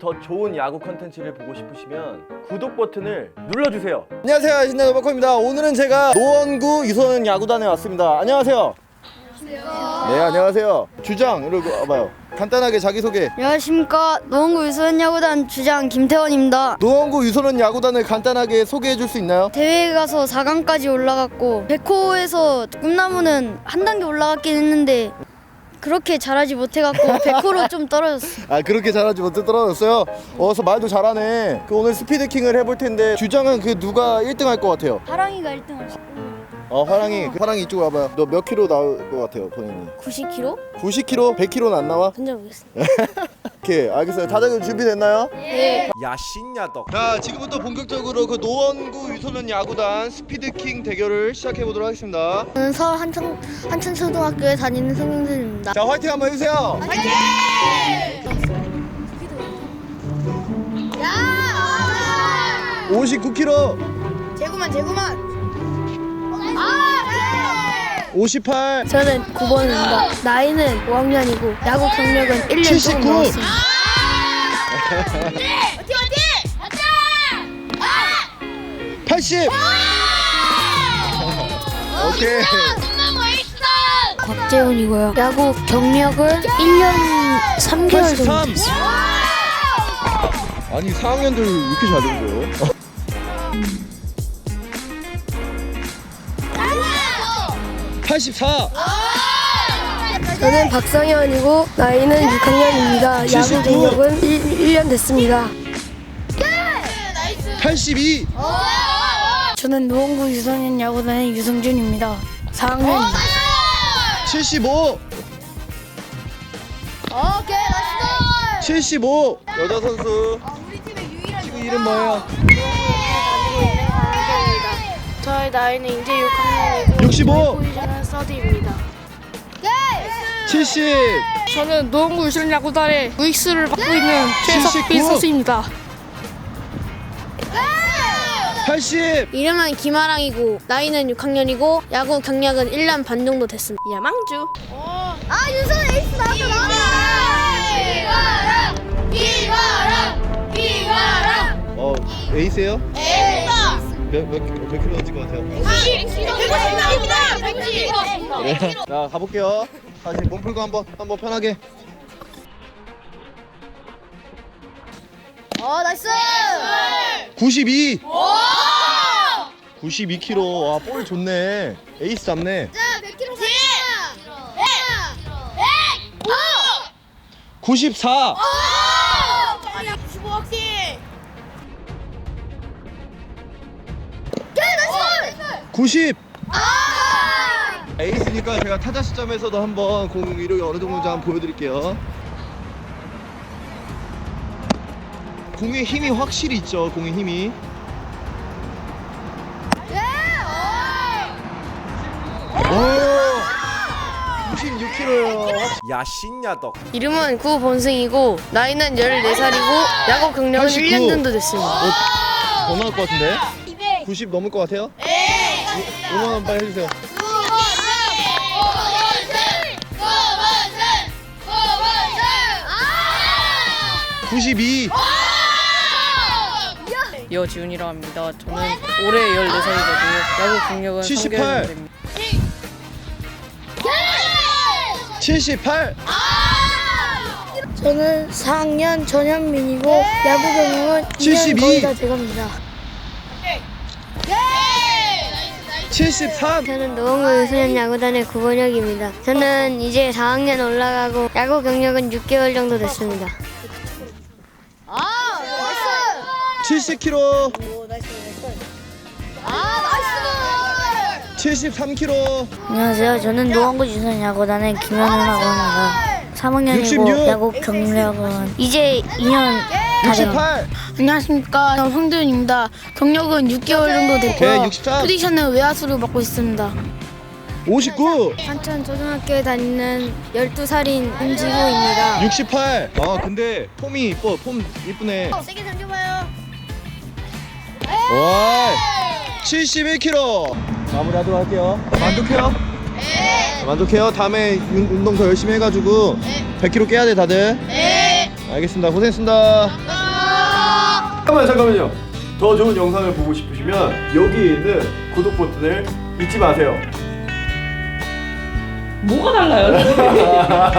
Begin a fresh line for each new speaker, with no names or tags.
더 좋은 야구 컨텐츠를 보고 싶으시면 구독 버튼을 눌러주세요.
안녕하세요. 신나는 버커입니다. 오늘은 제가 노원구 유소년 야구단에 왔습니다. 안녕하세요 네 안녕하세요 주장 이러고 와봐요 간단하게 자기소개
안녕하십니까 노원구 유소년 야구단 주장 김태원입니다.
노원구 유소년 야구단을 간단하게 소개해 줄 수 있나요?
대회에 가서 4강까지 올라갔고 백호에서 꿈나무는 한 단계 올라갔긴 했는데 그렇게 잘하지 못해갖고 백호로 좀 떨어졌어.
아 그렇게 잘하지 못해 떨어졌어요? 어서 말도 잘하네 그 오늘 스피드킹을 해볼 텐데 주장은 그 누가 1등 할 것 같아요?
하랑이가 1등을
어 화랑이 그 화랑이 이쪽으로 와봐요 너 몇 킬로 나올 것 같아요 본인이
90kg?
90킬로? 100킬로는 안 나와?
던져보겠습니다.
오케이 알겠어요 다들 준비됐나요?
네.
야신야덕.
자 지금부터 본격적으로 그 노원구 유소년 야구단 스피드킹 대결을 시작해 보도록 하겠습니다.
저는 서울 한천 한천초등학교에 다니는 성경준입니다.
자 화이팅 한번 해주세요.
화이팅!
59kg,
재구만 재구만.
58,
저는 9번입니다. 나이는 5학년이고 야구 경력은 1년
79.
조금 넘었습니다.
80. 오케이.
곽재훈이고요. 야구 경력은 1년 3개월 정도
83.
됐어요.
아니 4학년들 왜 이렇게 잘된 거예요? (84)
저는 박성현이고 나이는 6학년입니다.
79.
야구 경력은 1, 년 됐습니다.
82
저는 노원구 유소년 야구단의 유성준입니다. 4학년입니다.
75 75 여자 선수 친구 이름 뭐예요?
저의 나이는 이제 6학년이고
65
포지션은 서드입니다.
70
저는 노원구 유소년 야구단의 우익수를 맡고 있는
79.
선수입니다.
80
이름은 김아랑이고 나이는 6학년이고 야구 경력은 1년 반 정도 됐습니다. 야망주.
어 에이스예요? 몇, 몇, 킬로- 몇 킬로 던질 것 같아요? 네. 자 가볼게요. 다시 몸 풀고 한번 한번 편하게.
어 나이스!
92 92kg 와볼 좋네. 에이스 잡네. 94 90 에이스니까 제가 타자 시점에서도 한번 공 이력이 어느 정도인지 한번 보여드릴게요 공의 힘이 확실히 있죠 공의 힘이 오 96kg요
야신야덕.
이름은 구본승이고 나이는 14살이고 야구 경력은
89.
1년 정도 됐습니다.
어, 더 나올 것 같은데? 90 넘을 것 같아요? 네 응원 한번 해주세요 92
여지훈이라고 합니다. 저는 올해 14살이거든요. 야구 경력은
78.
3개월 정도 됩니다.
78
저는 4학년 전현민이고 야구 경력은
72.
2년 거의 다 돼갑니다.
73
저는 노원구 유소년 야구단의 구본혁입니다. 저는 이제 4학년 올라가고 야구 경력은 6개월 정도 됐습니다.
70kg 73kg
안녕하세요. 저는 노원구 유소년 야구단의 김현우라고 합니다. 3학년이고
66.
야구 경력은 이제 2년 다 돼갑니다.
68
안녕하십니까. 저는 황도현입니다. 경력은 6개월 정도 됐고요.
네, 63.
포지션은 외야수를 맡고 있습니다.
59
한천 초등학교에 다니는 12살인 임지호입니다.
68 아 근데 폼이 이뻐 폼 이쁘네
세게 던져봐요.
와 71kg 마무리하도록 할게요. 만족해요? 네. 만족해요? 다음에 운- 운동 더 열심히 해가지고 100kg 깨야 돼 다들. 네. 알겠습니다. 고생했습니다.
잠깐만 잠깐만요. 더 좋은 영상을 보고 싶으시면 여기 있는 구독 버튼을 잊지 마세요.
뭐가 달라요?